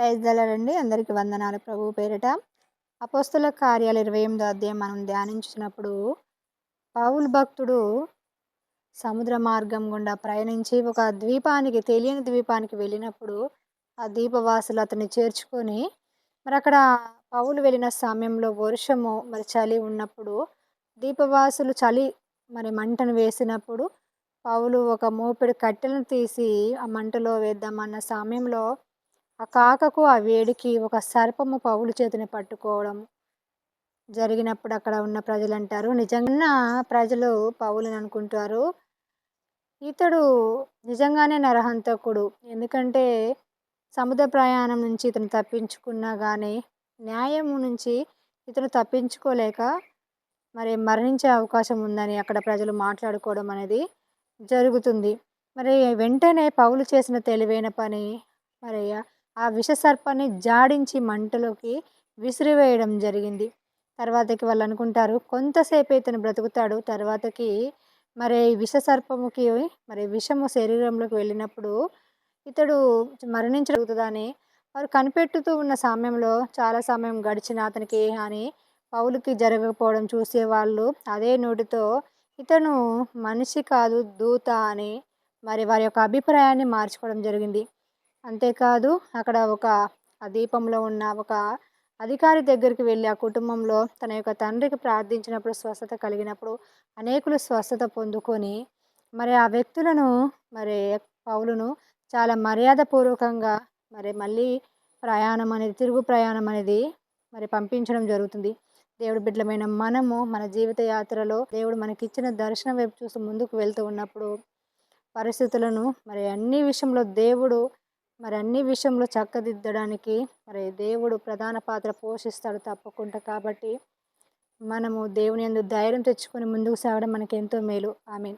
Praise దళరండి. అందరికీ వందనాలు ప్రభు పేరిట. అపోస్తుల కార్యాలు ఇరవై ఎనిమిదో అధ్యాయం మనం ధ్యానించినప్పుడు పౌల్ భక్తుడు సముద్ర మార్గం గుండా ప్రయాణించి ఒక ద్వీపానికి తెలియని ద్వీపానికి వెళ్ళినప్పుడు ఆ ద్వీపవాసులు అతన్ని చేర్చుకొని మరి అక్కడ పౌలు వెళ్ళిన సమయంలో వర్షము మరి చలి ఉన్నప్పుడు దీపవాసులు చలి మరి మంటను వేసినప్పుడు పౌలు ఒక మోపిడి కట్టెలను తీసి ఆ మంటలో వేద్దామన్న సమయంలో ఆ కాకకు ఆ వేడికి ఒక సర్పము పౌలు చేతిని పట్టుకోవడం జరిగినప్పుడు అక్కడ ఉన్న ప్రజలు అంటారు నిజంగా ప్రజలు పౌలని అనుకుంటారు. ఇతడు నిజంగానే నరహంతకుడు. ఎందుకంటే సముద్ర ప్రయాణం నుంచి ఇతను తప్పించుకున్నా కానీ న్యాయం నుంచి ఇతను తప్పించుకోలేక మరి మరణించే అవకాశం ఉందని అక్కడ ప్రజలు మాట్లాడుకోవడం అనేది జరుగుతుంది. మరి వెంటనే పౌలు చేసిన తెలివైన పని మరి ఆ విషసర్పాన్ని జాడించి మంటలోకి విసిరివేయడం జరిగింది. తర్వాతకి వాళ్ళు అనుకుంటారు కొంతసేపు ఇతను బ్రతుకుతాడు. తర్వాతకి మరి విషసర్పముకి మరి విషము శరీరంలోకి వెళ్ళినప్పుడు ఇతడు మరణించగలుగుతుందని వారు కనిపెట్టుతూ ఉన్న సమయంలో చాలా సమయం గడిచిన అతనికి ఏ హాని పౌలుకి జరగకపోవడం చూసేవాళ్ళు అదే నోటితో ఇతను మనిషి కాదు దూత అని మరి వారి యొక్క అభిప్రాయాన్ని మార్చుకోవడం జరిగింది. అంతేకాదు అక్కడ ఒక ఆ దీపంలో ఉన్న ఒక అధికారి దగ్గరికి వెళ్ళి ఆ కుటుంబంలో తన యొక్క తండ్రికి ప్రార్థించినప్పుడు స్వస్థత కలిగినప్పుడు అనేకులు స్వస్థత పొందుకొని మరి ఆ వ్యక్తులను మరి పౌలును చాలా మర్యాదపూర్వకంగా మరి మళ్ళీ ప్రయాణం అనేది తిరుగు ప్రయాణం అనేది మరి పంపించడం జరుగుతుంది. దేవుడు బిడ్డలమైన మనము మన జీవిత యాత్రలో దేవుడు మనకిచ్చిన దర్శనం వైపు చూసి ముందుకు వెళ్తూ ఉన్నప్పుడు పరిస్థితులను మరి అన్ని విషయంలో దేవుడు మరి అన్ని విషయంలో చక్కదిద్దడానికి మరి దేవుడు ప్రధాన పాత్ర పోషిస్తాడు తప్పకుండా. కాబట్టి మనము దేవుని ఎందు ధైర్యం తెచ్చుకొని ముందుకు సాగడం మనకి ఎంతో మేలు. ఆమె